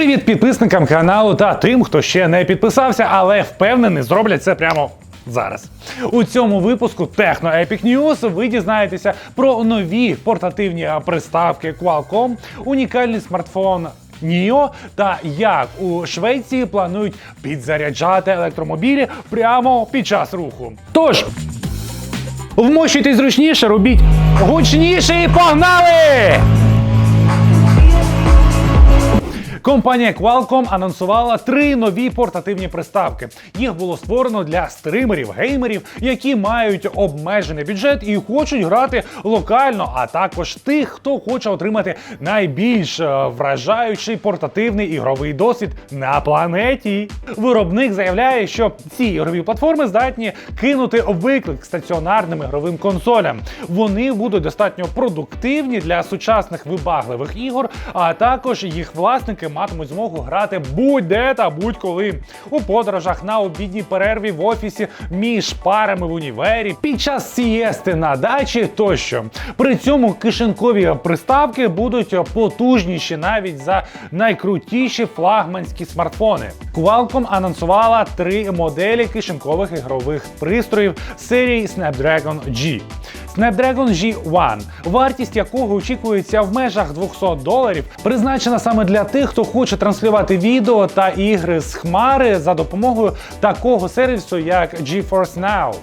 Привіт підписникам каналу та тим, хто ще не підписався, але впевнений, зроблять це прямо. Зараз у цьому випуску Techno Epic News ви дізнаєтеся про нові портативні приставки Qualcomm, унікальний смартфон Nio та як у Швеції планують підзаряджати електромобілі прямо під час руху. Тож вмощуйтесь зручніше, робіть гучніше і погнали! Компанія Qualcomm анонсувала три нові портативні приставки. Їх було створено для стримерів, геймерів, які мають обмежений бюджет і хочуть грати локально, а також тих, хто хоче отримати найбільш е, вражаючий портативний ігровий досвід на планеті. Виробник заявляє, що ці ігрові платформи здатні кинути виклик стаціонарним ігровим консолям. Вони будуть достатньо продуктивні для сучасних вибагливих ігор, а також їх власники матимуть змогу грати будь-де та будь-коли у подорожах на обідній перерві в офісі, між парами в універі, під час сієсти на дачі тощо. При цьому кишенькові приставки будуть потужніші навіть за найкрутіші флагманські смартфони. Qualcomm анонсувала три моделі кишенькових ігрових пристроїв серії Snapdragon G. Snapdragon G1, вартість якого очікується в межах 200 доларів, призначена саме для тих, хто хоче транслювати відео та ігри з хмари за допомогою такого сервісу, як GeForce Now.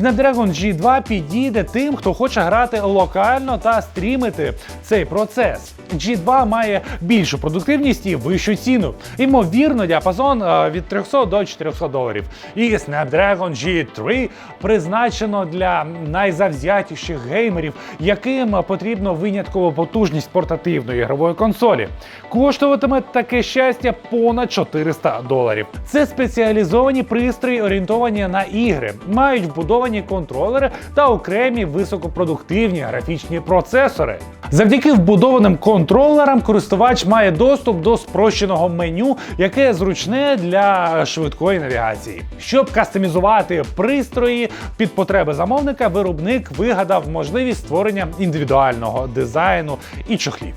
Snapdragon G2 підійде тим, хто хоче грати локально та стрімити цей процес. G2 має більшу продуктивність і вищу ціну. Ймовірно, діапазон е, від 300 до 400 доларів. І Snapdragon G3 призначено для найзавзятіших геймерів, яким потрібно винятково потужність портативної ігрової консолі. Коштуватиме таке щастя понад 400 доларів. Це спеціалізовані пристрої, орієнтовані на ігри, мають вбудовані контролери та окремі високопродуктивні графічні процесори. Завдяки вбудованим контролерам користувач має доступ до спрощеного меню, яке зручне для швидкої навігації. Щоб кастомізувати пристрої під потреби замовника, виробник вигадав можливість створення індивідуального дизайну і чохлів.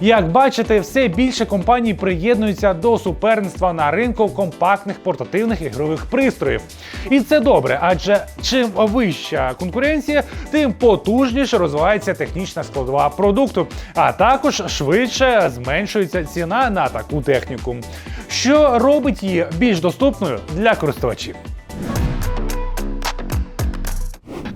Як бачите, все більше компаній приєднуються до суперництва на ринку компактних портативних ігрових пристроїв. І це добре, адже чим вища конкуренція, тим потужніше розвивається технічна складова продукту, а також швидше зменшується ціна на таку техніку, що робить її більш доступною для користувачів.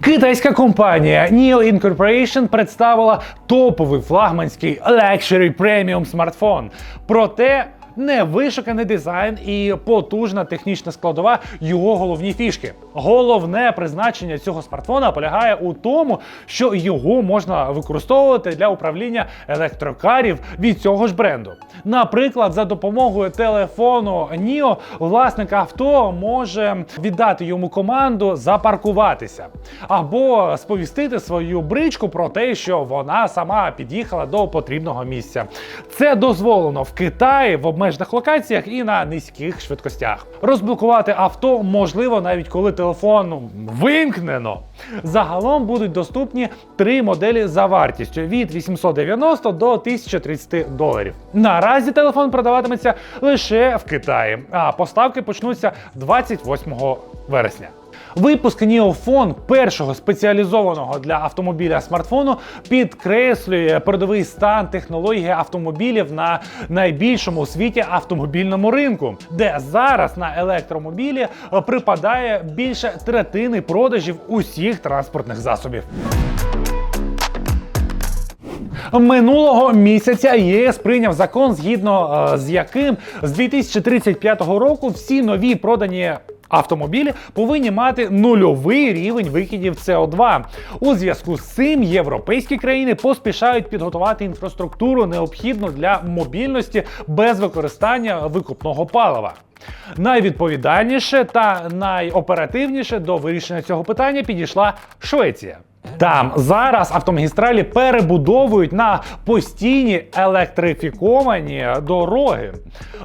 Китайська компанія NIO Incorporation представила топовий флагманський Luxury Premium смартфон. Проте не вишуканий дизайн і потужна технічна складова його головні фішки. Головне призначення цього смартфона полягає у тому, що його можна використовувати для управління електрокарів від цього ж бренду. Наприклад, за допомогою телефону NIO власник авто може віддати йому команду запаркуватися або сповістити свою бричку про те, що вона сама під'їхала до потрібного місця. Це дозволено в Китаї в обмежених локаціях і на низьких швидкостях. Розблокувати авто можливо навіть коли телефон вимкнено. Загалом будуть доступні три моделі за вартістю від 890 до 1030 доларів. Наразі телефон продаватиметься лише в Китаї, а поставки почнуться 28 вересня. Випуск Neofone, першого спеціалізованого для автомобіля смартфону, підкреслює передовий стан технології автомобілів на найбільшому у світі автомобільному ринку, де зараз на електромобілі припадає більше третини продажів усіх транспортних засобів. Минулого місяця ЄС прийняв закон, згідно е, з яким з 2035 року всі нові продані. Автомобілі повинні мати нульовий рівень викидів СО2. У зв'язку з цим європейські країни поспішають підготувати інфраструктуру, необхідну для мобільності без використання викупного палива. Найвідповідальніше та найоперативніше до вирішення цього питання підійшла Швеція. Там зараз автомагістралі перебудовують на постійні електрифіковані дороги.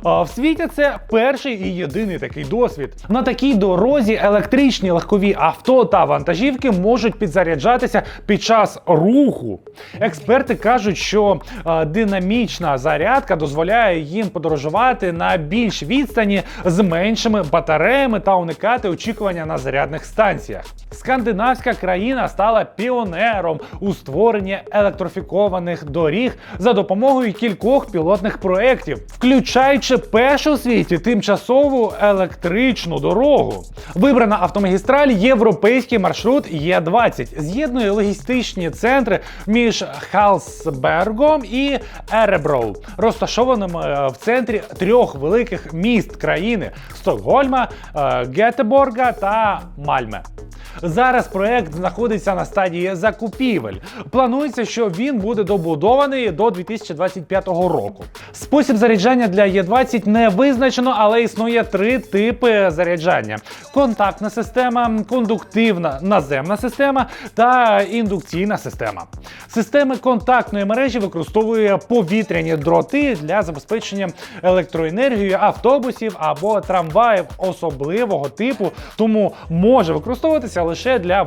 В світі це перший і єдиний такий досвід. На такій дорозі електричні легкові авто та вантажівки можуть підзаряджатися під час руху. Експерти кажуть, що динамічна зарядка дозволяє їм подорожувати на більш відстані з меншими батареями та уникати очікування на зарядних станціях. Скандинавська країна стала піонером у створенні електрифікованих доріг за допомогою кількох пілотних проєктів, включаючи першу у світі тимчасову електричну дорогу. Вибрана автомагістраль європейський маршрут Є20 з'єднує логістичні центри між Халсбергом і Ереброу, розташованими е, в центрі трьох великих міст країни Стокгольма, е, Гетеборга та Мальме. Зараз проект знаходиться на стадії закупівель. Планується, що він буде добудований до 2025 року. Спосіб заряджання для Є20 не визначено, але існує три типи заряджання: контактна система, кондуктивна наземна система та індукційна система. Системи контактної мережі використовує повітряні дроти для забезпечення електроенергією автобусів або трамваїв особливого типу, тому може використовуватися лише для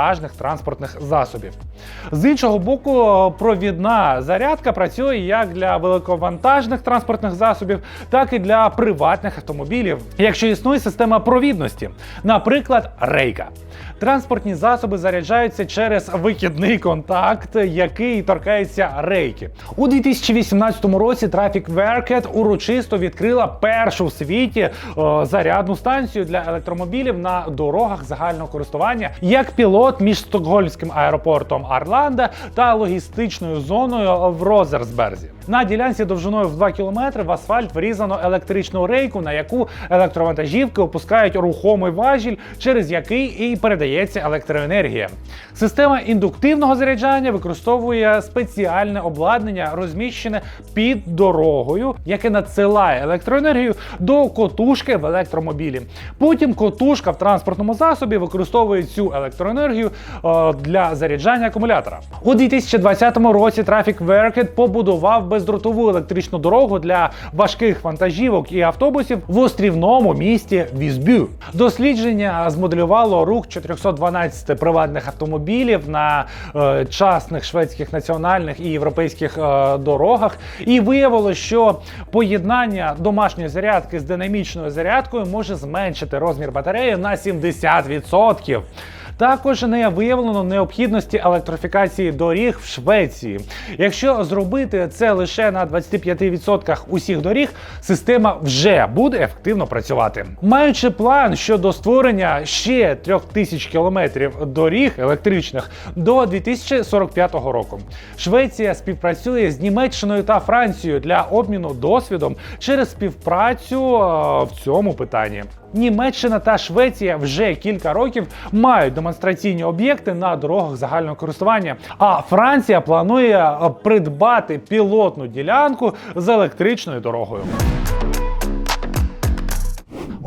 великовантажних транспортних засобів. З іншого боку, провідна зарядка працює як для великовантажних транспортних засобів, так і для приватних автомобілів, якщо існує система провідності, наприклад, рейка. Транспортні засоби заряджаються через викидний контакт, який торкається рейки. У 2018 році Traffic Werket урочисто відкрила першу в світі о, зарядну станцію для електромобілів на дорогах загального користування як пілот між стокгольмським аеропортом Арланда та логістичною зоною в Розерсберзі. На ділянці довжиною в 2 км в асфальт врізано електричну рейку, на яку електровантажівки опускають рухомий важіль, через який і передається електроенергія. Система індуктивного заряджання використовує спеціальне обладнання, розміщене під дорогою, яке надсилає електроенергію до котушки в електромобілі. Потім котушка в транспортному засобі використовує цю електроенергію е, для заряджання акумулятора. У 2020 році Traffic Werket побудував бездротову електричну дорогу для важких вантажівок і автобусів в острівному місті Візбю. Дослідження змоделювало рух 412 приватних автомобілів на е, частних шведських національних і європейських е, дорогах, і виявило, що поєднання домашньої зарядки з динамічною зарядкою може зменшити розмір батареї на 70%. Також не виявлено необхідності електрифікації доріг в Швеції. Якщо зробити це лише на 25% усіх доріг, система вже буде ефективно працювати. Маючи план щодо створення ще 3000 кілометрів доріг електричних до 2045 року, Швеція співпрацює з Німеччиною та Францією для обміну досвідом через співпрацю е, в цьому питанні. Німеччина та Швеція вже кілька років мають демонстраційні об'єкти на дорогах загального користування. А Франція планує е, придбати пілотну ділянку з електричною дорогою.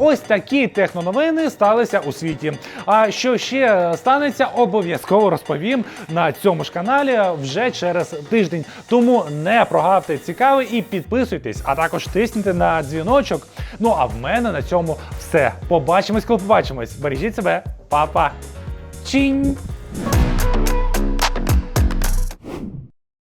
Ось такі техноновини сталися у світі. А що ще станеться, обов'язково розповім на цьому ж каналі вже через тиждень. Тому не прогавте цікаве і підписуйтесь, а також тисніть на дзвіночок. Ну а в мене на цьому все. Побачимось, коли побачимось. Бережіть себе, Па-па.